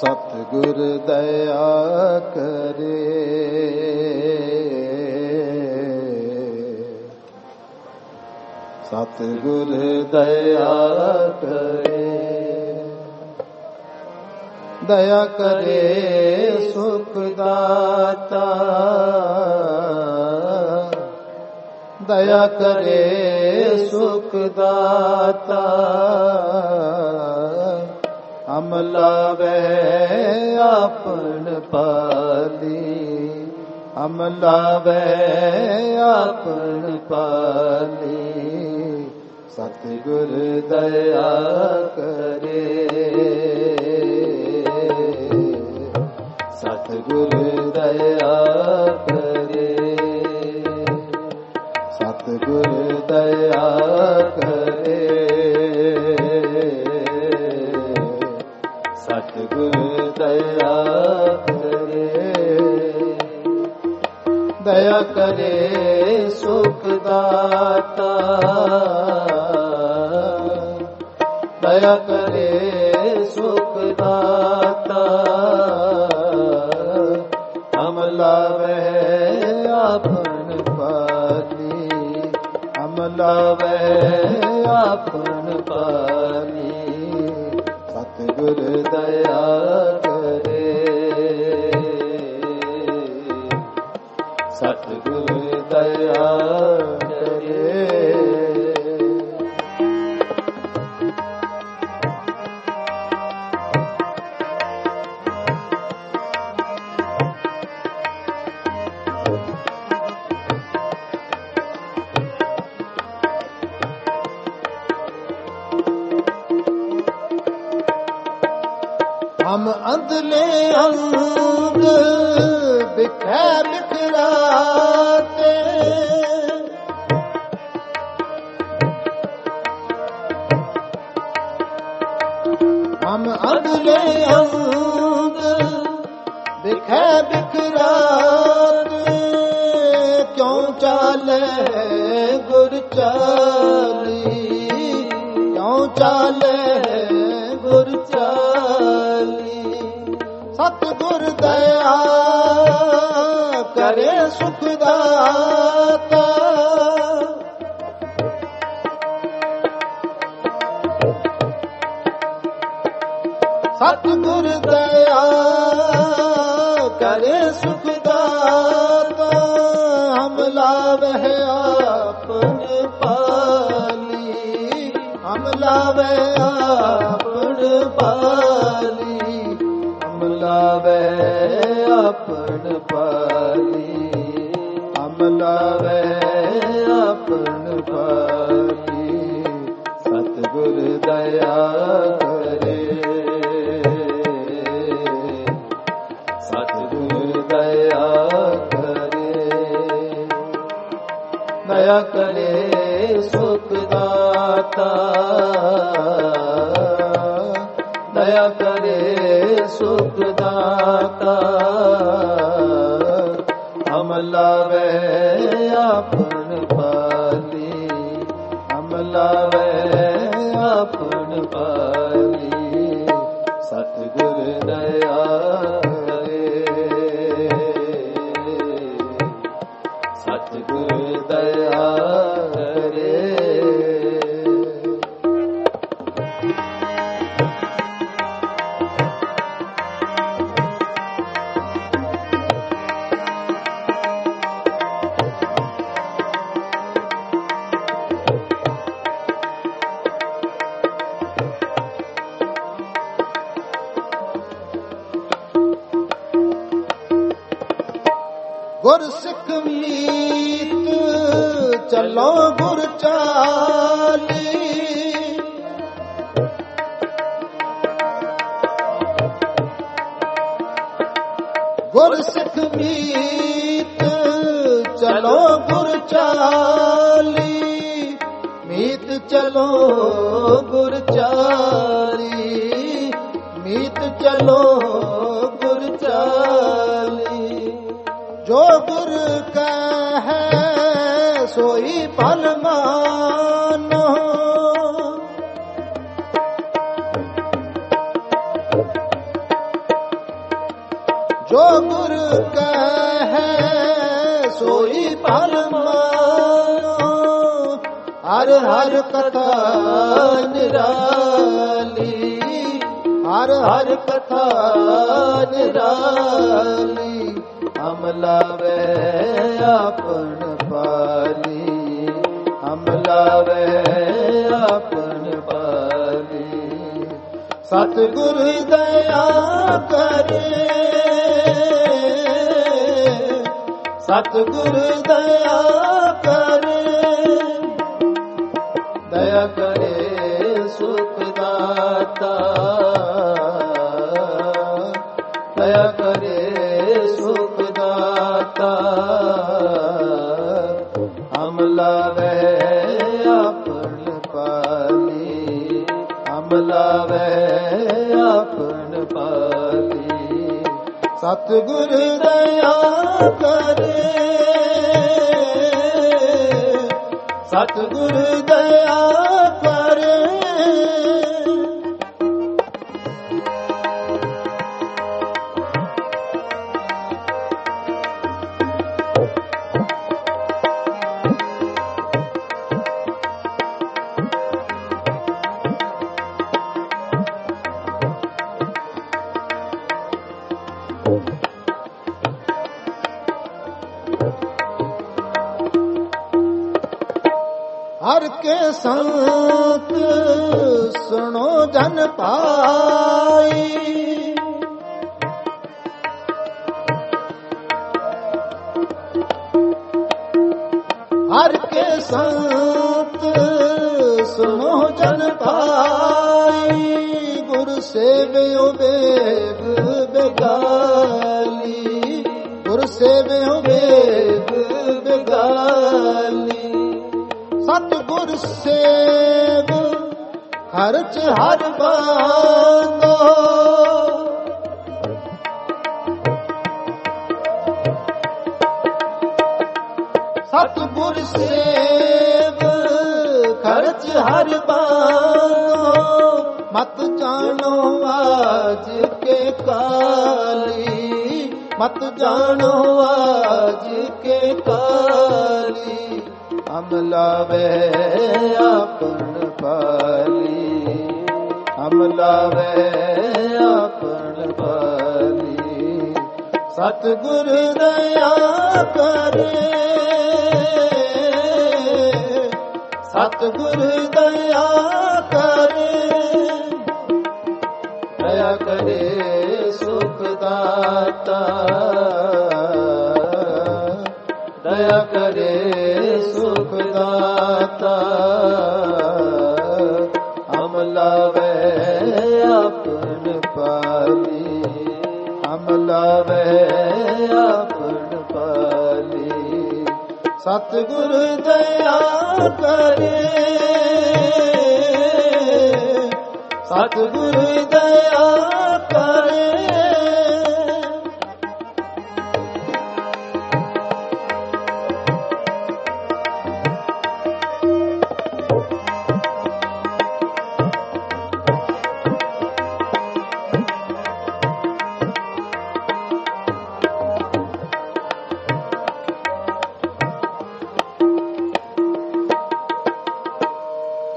ਸਤਿਗੁਰ ਦਇਆ ਕਰੇ। ਸਤਿਗੁਰ ਦਇਆ ਕਰੇ। ਦਇਆ ਕਰੇ ਸੁਖ ਦਾਤਾ। ਦਇਆ ਕਰੇ ਸੁਖ ਦਾਤਾ। ਅਮਲਾ ਵੇ ਆਪਣ ਪਾਲੀ। ਅਮਲਾ ਵੇ ਆਪਣ ਪਾਲੀ। ਸਤਿਗੁਰ ਦਇਆ ਕਰੇ। ਸਤਿਗੁਰ ਦਇਆ ਕਰੇ। ਸਤਿਗੁਰ ਦਇਆ ਕਰੇ। ਸਤਿਗੁਰ ਦਇਆ ਕਰੇ। ਦਇਆ ਕਰੇ ਸੁਖ ਦਾਤਾ। ਦਇਆ ਕਰੇ ਸੁਖ ਦਾਤਾ। ਹਮ ਲਾਵੇ ਆਪਨ ਪਾਲੀ। ਹਮ ਲਾਵੇ ਆਪਨ ਪਾਲੀ। ਸਤਿਗੁਰ ਹਮ ਅੰਧਲੇ ਅੰਗ ਬਿਖੈ ਬਿਖਰਾਤੇ ਹਮ ਅੰਧਲੇ ਅੰਗ ਬਿਖੈ ਬਿਖਰਾਤੇ ਕਿਉਂ ਚਾਲੇ ਗੁਰ ਚਾਲੀ? ਕਿਉਂ ਚਾਲੇ ਸੁਖ ਦਾਤਾ। ਸਤਿਗੁਰ ਦਇਆ ਕਰੇ ਸੁਖ ਦਾਤਾ। ਹਮ ਲਾਵਹਿ ਆਪਨ ਪਾਲੀ। ਹਮ ਲਾਵੇ ਦਇਆ ਕਰੇ ਸੁਖ ਦਾਤਾ। ਹਮ ਲਾਵੇ ਆਪਨ ਪਾਲੀ ਹਮ ਲਾਵੇ ਆਪਨ ਪਾਲੀ ਗੁਰ ਸਿੱਖ ਮੀਤ ਚਲੋ ਗੁਰ ਚਾਲੀ ਮੀਤ ਚਲੋ ਗੁਰ ਚਾਲੀ ਮੀਤ ਚਲੋ ਜੋ ਗੁਰ ਕਹੈ ਸੋਈ ਭਲ ਮਾਨੋ। ਹਰ ਹਰ ਕਥਾ ਨਿਰਾਲੀ। ਹਰ ਹਰ ਕਥਾ ਨਿਰਾਲੀ। ਹਮ ਲਾਵੇ ਆਪਣ ਪਾਲੀ। ਹਮ ਆਪਣ ਪਾਲੀ। ਸਤਿਗੁਰ ਦਇਆ ਕਰੇ। ਸਤਿਗੁਰ ਦਇਆ ਕਰੇ ਦਇਆ ਕਰੇ ਸੁਖ ਦਾਤਾ। ਦਇਆ ਕਰੇ ਸੁਖ ਦਾਤਾ। ਹਮ ਲਾਵੇ ਆਪਣ ਪਾਲੀ ਹਮ ਲਾਵੇ ਆਪਣ ਪਾਲੀ। ਸਤਿਗੁਰ ਦਇਆ ਕਰੇ। ਸਤਿਗੁਰ ਦਇਆ ਸੰਤ ਸੁਣੋ ਜਨ ਪਾਈ। ਹਰ ਕੇ ਸੰਤ ਸੁਣੋ ਜਨ ਪਾਈ। ਗੁਰ ਸੇਵਿਓ ਵੇਗ ਬੇਗਾਲੀ। ਗੁਰ ਸੇਵਿਓ ਵੇਗ ਬੇਗਾਲੀ। ਸਤਿਗੁਰ ਸੇਵ, ਹਰ ਚ ਹਰ ਬਾਂਦੋ ਸਤਿਗੁਰ ਸੇਵ ਖਰਚ ਹਰ ਬਾਂਦੋ ਮਤ ਜਾਣੋ ਆਜ ਕੇ ਕਾਲੀ, ਮਤ ਜਾਣੋ ਆਜ ਕੇ ਕਾਲੀ। ਹਮ ਲਾਵੇ ਆਪਣ ਪਾਲੀ ਹਮ ਲਾਵੇ ਆਪਣ ਪਾਲੀ ਸਤਿਗੁਰ ਦਇਆ ਕਰੇ। ਸਤਿਗੁਰ ਦਇਆ ਕਰੇ। ਦਇਆ ਕਰੇ ਸੁਖ ਦਾਤਾ। ਦਇਆ ਕਰੇ ਸੁਖ ਦਾਤਾ। ਹਮ ਲਾਵੇ ਆਪਨ ਪਾਲੀ। ਹਮ ਆਪਨ ਪਾਲੀ। ਸਤਿਗੁਰ ਦਇਆ ਕਰੇ। ਸਤਿਗੁਰ ਦਇਆ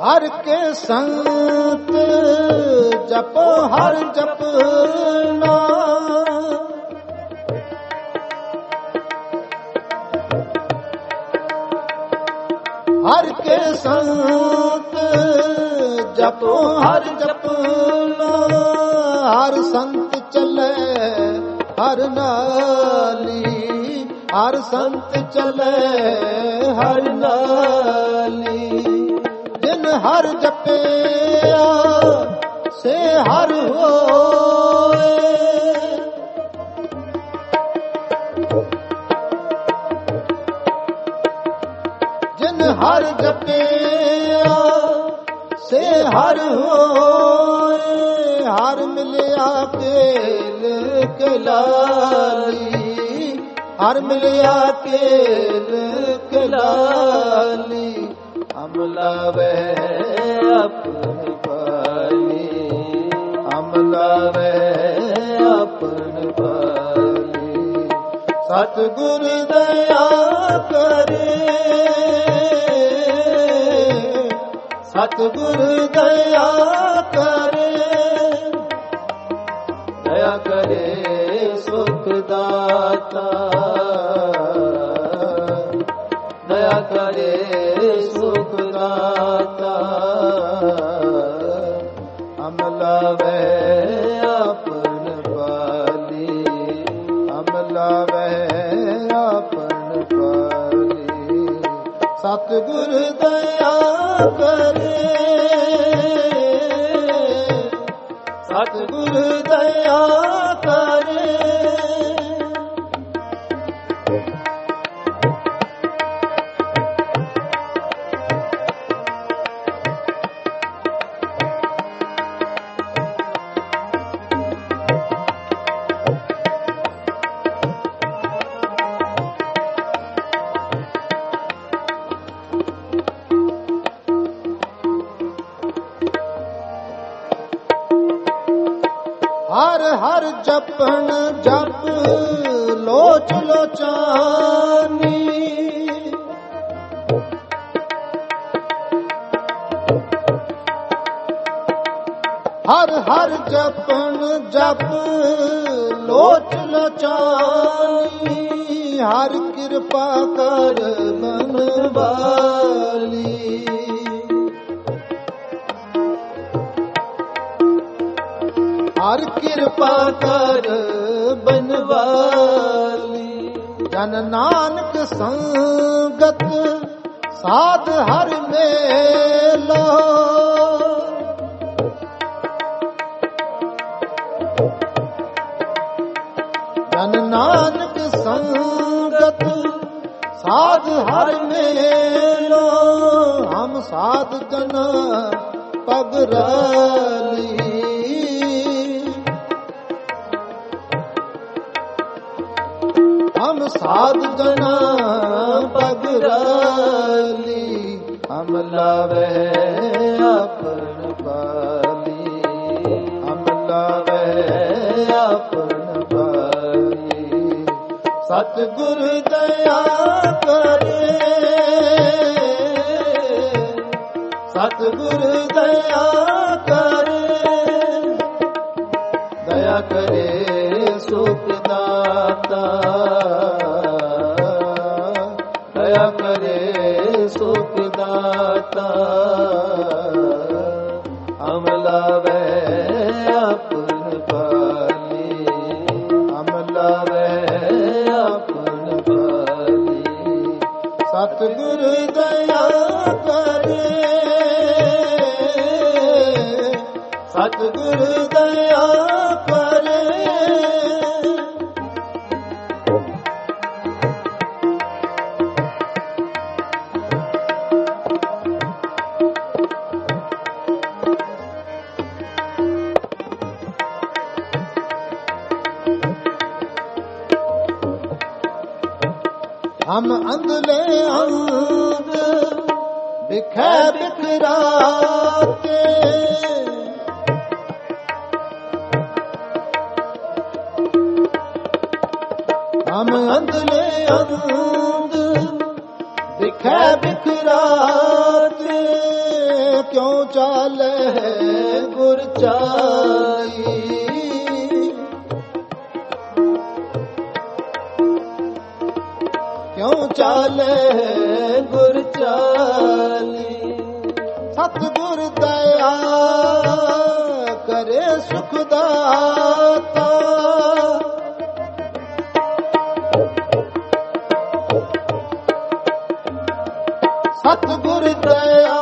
ਹਰ ਕੇ ਸੰਤ ਜਪੋ, ਹਰ ਜਪਨਾ ਹਰ ਕੇ ਸੰਤ ਜਪੋ, ਹਰ ਜਪਨਾ ਹਰ ਸੰਤ ਚੱਲੇ ਹਰ ਨਾਲੀ, ਹਰ ਸੰਤ ਚੱਲੇ ਹਰ ਨਾਲੀ। ਹਰ ਜਪਿਆ, ਸੇ ਹਰ ਹੋਏ। ਜਿਨ ਹਰ ਜਪਿਆ, ਸੇ ਹਰ ਹੋਏ। ਹਰ ਮਿਲਿਆ ਕੇਲ ਕਲਾਲੀ, ਹਰ ਮਿਲਿਆ ਕੇਲ ਕਲਾਲੀ। ਹਮ ਲਾਵੇ ਆਪਨ ਪਾਲੀ ਹਮ ਲਾਵੇ ਆਪਨ ਪਾਲੀ ਸਤਿਗੁਰ ਦਇਆ ਕਰੇ, ਸਤਿਗੁਰ ਦਇਆ ਕਰੇ। ਦਇਆ ਕਰੇ ਸੁਖ ਦਾਤਾ। ਹਰ ਹਰ ਜਪਣ ਜਪ, ਲੋਚ ਲੋਚਾਨੀ, ਹਰ ਕਿਰਪਾ ਕਰ ਮਨ ਵਾਲੀ। ਹਰ ਕਿਰਪਾ ਕਰ ਬਨਵਾਲੀ ਜਨ ਨਾਨਕ ਸੰਗਤ, ਸਾਧ ਹਰ ਮੇ ਹਰ ਮੇਲੋ, ਹਮ ਸਾਧ ਜਨ ਪਗ ਰਾਲੀ। ਹਮ ਸਾਧ ਜਨਾ ਪਗ ਰਾਲੀ, ਹਮ ਲਾਵੇ ਆਪਨ ਪਾਲੀ। ਸਤਿਗੁਰ ਦਇਆ ਕਰੇ। ਸਤਿਗੁਰ ਦਇਆ ਕਰੇ। ਦਇਆ ਕਰੇ ਸੁਖ ਦਾਤਾ। ਦਇਆ ਕਰੇ ਸੁਖ ਦਾਤਾ। ਹਮ ਲਾਵੇ ਆਪਨ ਹਮ ਅੰਧਲੇ ਅੰਧ ਬਿਖੈ ਬਿਖਰਾਤੇ ਹਮ ਅੰਧਲੇ ਅੰਧ ਬਿਖੈ ਬਿਖਰਾਤੇ ਕਿਉਂ ਚਾਲੇ ਗੁਰ ਚਾਈ? ਚਾਲੇ ਗੁਰ ਚਾਲੀ। ਸਤਿਗੁਰ ਦਇਆ ਕਰੇ ਸੁਖ ਦਾਤਾ। ਸਤਿਗੁਰ ਦਇਆ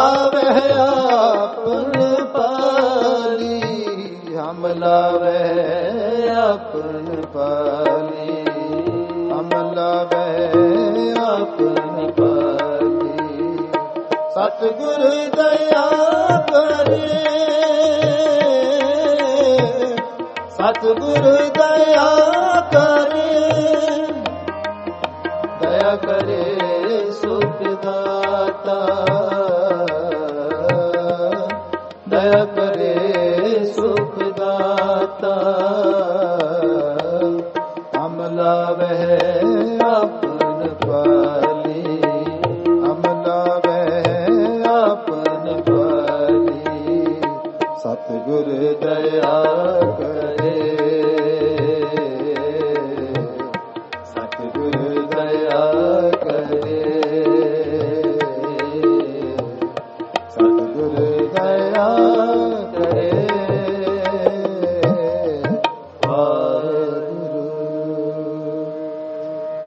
ਲਾਵੇ ਆਪਨ ਪਾਲੀ ਹਮ ਲਾਵੇ ਆਪਨ ਪਾਲੀ ਹਮ ਲਾਵੇ ਆਪਨ ਪਾਲੀ ਸਤਿਗੁਰ ਦਇਆ ਕਰੇ ਸਤਿਗੁਰ ਦਇਆ ਕਰੇ ਦਇਆ ਕਰੇ ਸੁਖ ਦਾਤਾ ਪਰੇ ਕਰੇ ਸੁਖ ਦਾਤਾ। ਅਮਲਾ ਵਹਿ ਆਪਨ ਪਾਲੀ। ਅਮਲਾ ਵਹਿ ਆਪਨ ਪਾਲੀ। ਸਤਿਗੁਰ ਦਇਆ